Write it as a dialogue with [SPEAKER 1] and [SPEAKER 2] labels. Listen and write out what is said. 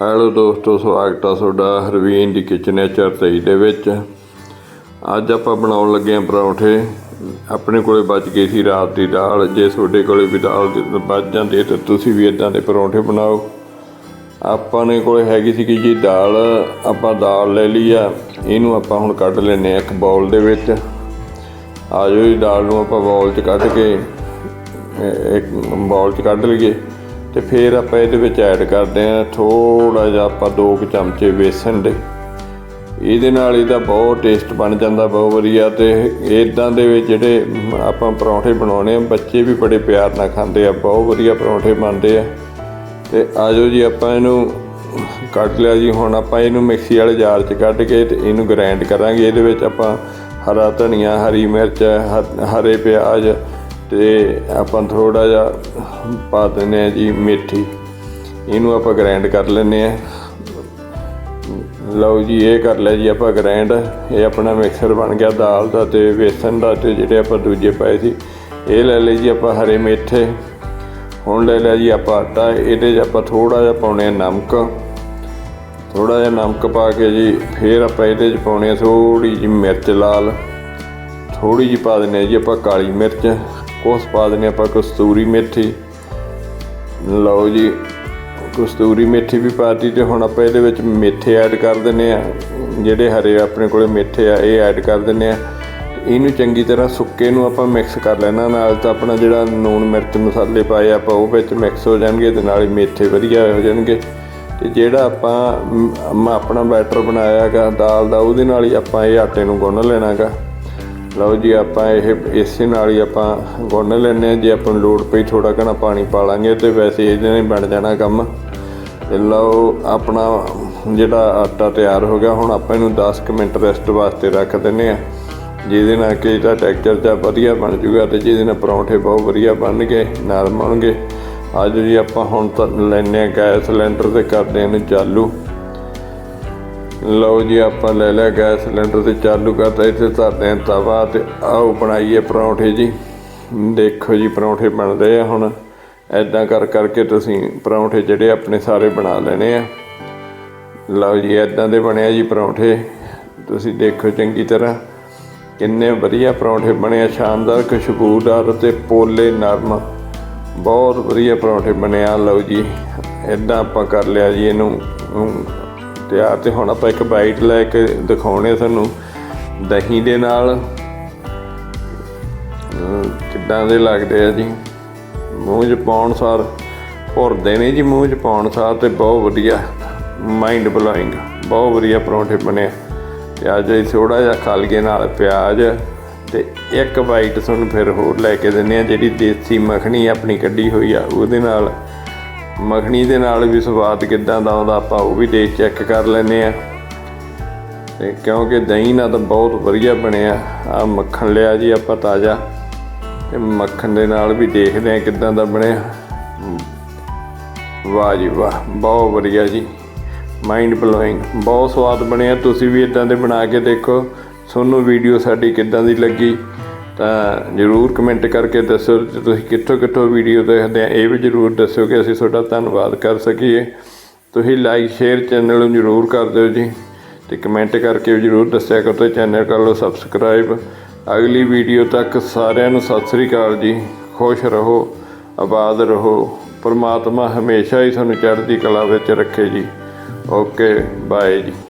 [SPEAKER 1] Hello ਦੋਸਤੋ, ਸਵਾਗਤ ਆ ਤੁਹਾਡਾ ਹਰਵੀਨ ਦੀ ਕਿਚਨ ਨੇਚਰ 23 ਦੇ ਵਿੱਚ। ਅੱਜ ਆਪਾਂ ਬਣਾਉਣ ਲੱਗੇ ਆਂ ਪਰੌਂਠੇ। ਆਪਣੇ ਕੋਲੇ ਬਚ ਗਈ ਸੀ ਰਾਤ ਦੀ ਦਾਲ। ਜੇ ਤੁਹਾਡੇ ਕੋਲੇ ਵੀ ਦਾਲ ਬਚ ਜਾਂਦੀ ਤਾਂ ਤੁਸੀਂ ਵੀ ਇਦਾਂ ਦੇ ਪਰੌਂਠੇ ਬਣਾਓ। ਆਪਾਂ ਨੇ ਕੋਲੇ ਹੈਗੀ ਸੀ ਕਿ ਜੀ ਦਾਲ। ਆਪਾਂ ਦਾਲ ਲੈ ਲਈ ਆ। ਇਹਨੂੰ ਆਪਾਂ ਹੁਣ ਕੱਢ ਲੈਨੇ ਆ ਇੱਕ ਬਾਉਲ ਦੇ ਵਿੱਚ। ਆ ਜੀ, ਦਾਲ ਨੂੰ ਆਪਾਂ ਬਾਉਲ 'ਚ ਕੱਢ ਕੇ ਇੱਕ ਬਾਉਲ 'ਚ ਕੱਢ ਲਈਏ। ਤੇ ਫਿਰ ਆਪਾਂ ਇਹਦੇ ਵਿੱਚ ਐਡ ਕਰਦੇ ਆ ਥੋੜਾ ਜਿਹਾ ਆਪਾਂ ਦੋ ਕੁ ਚਮਚੇ ਵੇਸਣ ਦੇ। ਇਹਦੇ ਨਾਲ ਇਹਦਾ ਬਹੁਤ ਟੇਸਟ ਬਣ ਜਾਂਦਾ, ਬਹੁਤ ਵਧੀਆ ਤੇ ਇਦਾਂ ਦੇ ਵਿੱਚ ਜਿਹੜੇ ਆਪਾਂ ਪਰੌਂਠੇ ਬਣਾਉਣੇ ਆ, ਬੱਚੇ ਵੀ ਬੜੇ ਪਿਆਰ ਨਾਲ ਖਾਂਦੇ ਆ, ਬਹੁਤ ਵਧੀਆ ਪਰੌਂਠੇ ਬਣਦੇ ਆ। ਤੇ ਆਜੋ ਜੀ ਆਪਾਂ ਇਹਨੂੰ ਕੱਢ ਲਿਆ ਜੀ, ਹੁਣ ਆਪਾਂ ਇਹਨੂੰ ਮਿਕਸੀ ਵਾਲੇ ਜਾਰ 'ਚ ਕੱਢ ਕੇ ਤੇ ਇਹਨੂੰ ਗ੍ਰਾਈਂਡ ਕਰਾਂਗੇ। ਇਹਦੇ ਵਿੱਚ ਆਪਾਂ ਹਰਾ ਧਨੀਆ, ਹਰੀ ਮਿਰਚ, ਹ- ਹਰੇ ਪਿਆਜ਼ ਤੇ ਆਪਾਂ ਥੋੜਾ ਜਿਹਾ ਪਾ ਦਿੰਦੇ ਆ ਜੀ ਮੇਥੀ। ਇਹਨੂੰ ਆਪਾਂ ਗ੍ਰਾਈਂਡ ਕਰ ਲੈਨੇ ਆ ਲਓ ਜੀ, ਇਹ ਕਰ ਲਿਆ ਜੀ ਆਪਾਂ ਗ੍ਰਾਈਂਡ ਇਹ ਆਪਣਾ ਮਿਕਸਰ ਬਣ ਗਿਆ ਦਾਲ ਦਾ ਤੇ ਵੇਸਣ ਦਾ ਤੇ ਜਿਹੜੇ ਆਪਾਂ ਦੂਜੇ ਪਾਏ ਸੀ, ਇਹ ਲੈ ਲਈ ਜੀ ਆਪਾਂ ਹਰੇ ਮੇਥੇ। ਹੁਣ ਲੈ ਲਿਆ ਜੀ ਆਪਾਂ ਆਟਾ, ਇਹਦੇ 'ਚ ਆਪਾਂ ਥੋੜਾ ਜਿਹਾ ਪਾਉਣੇ ਆ ਨਮਕ। ਥੋੜਾ ਜਿਹਾ ਨਮਕ ਪਾ ਕੇ ਜੀ, ਫਿਰ ਆਪਾਂ ਇਹਦੇ 'ਚ ਪਾਉਣੇ ਆ ਥੋੜੀ ਜਿਹੀ ਮਿਰਚ ਲਾਲ। ਥੋੜੀ ਜਿਹੀ ਪਾ ਦਿੰਦੇ ਆ ਜੀ ਆਪਾਂ ਕਾਲੀ ਮਿਰਚ। ਕੁਛ ਪਾ ਦਿੰਦੇ ਆਪਾਂ ਕਸਤੂਰੀ ਮੇਥੀ। ਲਓ ਜੀ ਕਸਤੂਰੀ ਮੇਥੀ ਵੀ ਪਾਤੀ ਤੇ ਹੁਣ ਆਪਾਂ ਇਹਦੇ ਵਿੱਚ ਮੇਥੇ ਐਡ ਕਰ ਦਿੰਨੇ ਆ ਜਿਹੜੇ ਹਰੇ ਆਪਣੇ ਕੋਲੇ ਮੇਥੇ ਆ ਇਹ ਐਡ ਕਰ ਦਿੰਨੇ ਆ ਇਹਨੂੰ ਚੰਗੀ ਤਰ੍ਹਾਂ ਸੁੱਕੇ ਨੂੰ ਆਪਾਂ ਮਿਕਸ ਕਰ ਲੈਣਾ। ਨਾਲ ਤਾਂ ਆਪਣਾ ਜਿਹੜਾ ਨੂਣ ਮਿਰਚ ਮਸਾਲੇ ਪਾਏ ਆਪਾਂ ਉਹ ਵਿੱਚ ਮਿਕਸ ਹੋ ਜਾਣਗੇ ਤੇ ਨਾਲ ਹੀ ਮੇਥੇ ਵਧੀਆ ਹੋ ਜਾਣਗੇ। ਤੇ ਜਿਹੜਾ ਆਪਾਂ ਮ, ਆਪਣਾ ਬੈਟਰ ਬਣਾਇਆਗਾ ਦਾਲ ਦਾ ਉਹਦੇ ਨਾਲ ਹੀ ਆਪਾਂ ਇਹ ਆਟੇ ਨੂੰ ਗੁੰਨ ਲੈਣਾਗਾ। ਲਓ ਜੀ, ਆਪਾਂ ਇਹ ਇਸੇ ਨਾਲ ਹੀ ਆਪਾਂ ਗੁੰਨ ਲੈਣੇ ਆ ਜੇ ਆਪਾਂ ਨੂੰ ਲੋੜ ਪਈ ਥੋੜਾ ਘਣਾ ਪਾਣੀ ਪਾ ਲਾਂਗੇ, ਤੇ ਵੈਸੇ ਇਹਦੇ ਨਾਲ ਹੀ ਬਣ ਜਾਣਾ ਕੰਮ। ਤੇ ਲਓ, ਆਪਣਾ ਜਿਹੜਾ ਆਟਾ ਤਿਆਰ ਹੋ ਗਿਆ, ਹੁਣ ਆਪਾਂ ਇਹਨੂੰ 10 ਕੁ ਮਿੰਟ ਰੈਸਟ ਵਾਸਤੇ ਰੱਖ ਦਿੰਨੇ ਆ ਜਿਹਦੇ ਨਾਲ ਕਿ ਇਹਦਾ ਟੈਕਸਚਰ ਜਿਹਾ ਵਧੀਆ ਬਣ ਜੂਗਾ ਤੇ ਜਿਹਦੇ ਨਾਲ ਪਰੌਂਠੇ ਬਹੁਤ ਵਧੀਆ ਬਣਨਗੇ ਨਰਮ ਹੋਣਗੇ। ਅੱਜ ਜੀ ਆਪਾਂ ਹੁਣ ਤਾਂ ਲੈਨੇ ਆ ਗੈਸ ਸਿਲੰਡਰ ਤੇ ਕਰਦੇ ਹਾਂ ਇਹਨੂੰ ਚਾਲੂ। ਲਓ ਜੀ, ਆਪਾਂ ਲੈ ਲਿਆ ਗੈਸ ਸਿਲੰਡਰ ਤੇ ਚਾਲੂ ਕਰਤਾ, ਇੱਥੇ ਧਰਦੇ ਹਾਂ ਤਵਾ ਤੇ ਆਓ ਬਣਾਈਏ ਪਰੌਂਠੇ ਜੀ। ਦੇਖੋ ਜੀ, ਪਰੌਂਠੇ ਬਣਦੇ ਆ ਹੁਣ। ਐਦਾਂ ਕਰ ਕਰਕੇ ਤੁਸੀਂ ਪਰੌਂਠੇ ਜਿਹੜੇ ਆਪਣੇ ਸਾਰੇ ਬਣਾ ਲੈਣੇ ਆ। ਲਓ ਜੀ ਐਦਾਂ ਦੇ ਬਣਿਆ ਜੀ ਪਰੌਂਠੇ। ਤੁਸੀਂ ਦੇਖੋ ਚੰਗੀ ਤਰ੍ਹਾਂ ਕਿੰਨੇ ਵਧੀਆ ਪਰੌਂਠੇ ਬਣੇ ਆ। ਸ਼ਾਨਦਾਰ ਖੁਸ਼ਬੂਦਾਰ ਤੇ ਪੋਲੇ ਨਰਮ। ਬਹੁਤ ਵਧੀਆ ਪਰੌਂਠੇ ਬਣਿਆ ਲਓ ਜੀ ਐਦਾਂ ਆਪਾਂ ਕਰ ਲਿਆ ਜੀ ਇਹਨੂੰ ਤਿਆਰ ਤੇ ਹੁਣ ਆਪਾਂ ਇੱਕ ਬਾਈਟ ਲੈ ਕੇ ਦਿਖਾਉਣੇ ਆ ਤੁਹਾਨੂੰ। ਦਹੀਂ ਦੇ ਨਾਲ। ਕਿੱਦਾਂ ਦੇ ਲੱਗਦੇ ਆ ਜੀ? ਮੂੰਹ 'ਚ ਪਾਉਣ ਸਾਰ, ਭੁਰਦੇ ਨੇ ਜੀ ਮੂੰਹ 'ਚ ਪਾਉਣ ਸਾਰ ਤੇ ਬਹੁਤ ਵਧੀਆ ਮਾਈਂਡ ਬਲੋਇੰਗ ਬਹੁਤ ਵਧੀਆ ਪਰੌਂਠੇ ਬਣੇ ਆ। ਤੇ ਅੱਜ ਅਸੀਂ ਥੋੜਾ ਜਿਹਾ ਖਲਗੇ ਨਾਲ ਪਿਆਜ਼ ਤੇ ਇੱਕ ਬਾਈਟ ਤੁਹਾਨੂੰ ਫਿਰ ਹੋਰ ਲੈ ਕੇ ਦਿੰਨੇ ਆ, ਜਿਹੜੀ ਦੇਸੀ ਮੱਖਣੀ ਆਪਣੀ ਕੱਢੀ ਹੋਈ ਆ, ਉਹਦੇ ਨਾਲ ਮੱਖਣੀ ਦੇ ਨਾਲ ਵੀ ਸਵਾਦ ਕਿੱਦਾਂ ਦਾ ਆਉਂਦਾ ਆਪਾਂ ਉਹ ਵੀ ਦੇਖ ਚੈੱਕ ਕਰ ਲੈਨੇ ਆ ਤੇ ਕਿਉਂਕਿ ਦਹੀਂ ਨਾਲ ਤਾਂ ਬਹੁਤ ਵਧੀਆ ਬਣਿਆ। ਆ ਮੱਖਣ ਲਿਆ ਜੀ ਆਪਾਂ ਤਾਜ਼ਾ। ਤੇ ਮੱਖਣ ਦੇ ਨਾਲ ਵੀ ਦੇਖਦੇ ਆ ਕਿੱਦਾਂ ਦਾ ਬਣਿਆ। ਵਾਹ ਜੀ ਵਾਹ, ਬਹੁਤ ਵਧੀਆ ਜੀ। ਮਾਈਂਡ ਬਲੋਇੰਗ ਬਹੁਤ ਸਵਾਦ ਬਣਿਆ। ਤੁਸੀਂ ਵੀ ਇਦਾਂ ਦੇ ਬਣਾ ਕੇ ਦੇਖੋ। ਤੁਹਾਨੂੰ ਵੀਡੀਓ ਸਾਡੀ ਕਿੱਦਾਂ ਦੀ ਲੱਗੀ। ਤਾਂ ਜਰੂਰ ਕਮੈਂਟ ਕਰਕੇ ਦੱਸੋ ਜੇ ਤੁਸੀਂ ਕਿੱਥੋਂ ਕਿੱਥੋਂ ਵੀਡੀਓ ਦੇਖਦੇ ਆ। ਇਹ ਵੀ ਜਰੂਰ ਦੱਸਿਓ ਕਿ ਅਸੀਂ ਤੁਹਾਡਾ ਧੰਨਵਾਦ ਕਰ ਸਕੀਏ। ਤੁਸੀਂ ਲਾਈਕ ਸ਼ੇਅਰ ਚੈਨਲ ਨੂੰ ਜਰੂਰ ਕਰ ਦਿਓ ਜੀ। ਤੇ ਕਮੈਂਟ ਕਰਕੇ ਵੀ ਜਰੂਰ ਦੱਸਿਆ ਕਰੋ ਤੇ ਚੈਨਲ ਕਰ ਲਓ ਸਬਸਕ੍ਰਾਈਬ ਅਗਲੀ ਵੀਡੀਓ ਤੱਕ ਸਾਰਿਆਂ ਨੂੰ ਸਤਿ ਸ੍ਰੀ ਅਕਾਲ ਜੀ। ਖੁਸ਼ ਰਹੋ, ਆਬਾਦ ਰਹੋ। ਪਰਮਾਤਮਾ ਹਮੇਸ਼ਾ ਹੀ ਸਾਨੂੰ ਚੜ੍ਹਦੀ ਕਲਾ ਵਿੱਚ ਰੱਖੇ ਜੀ। ਓਕੇ ਬਾਏ ਜੀ।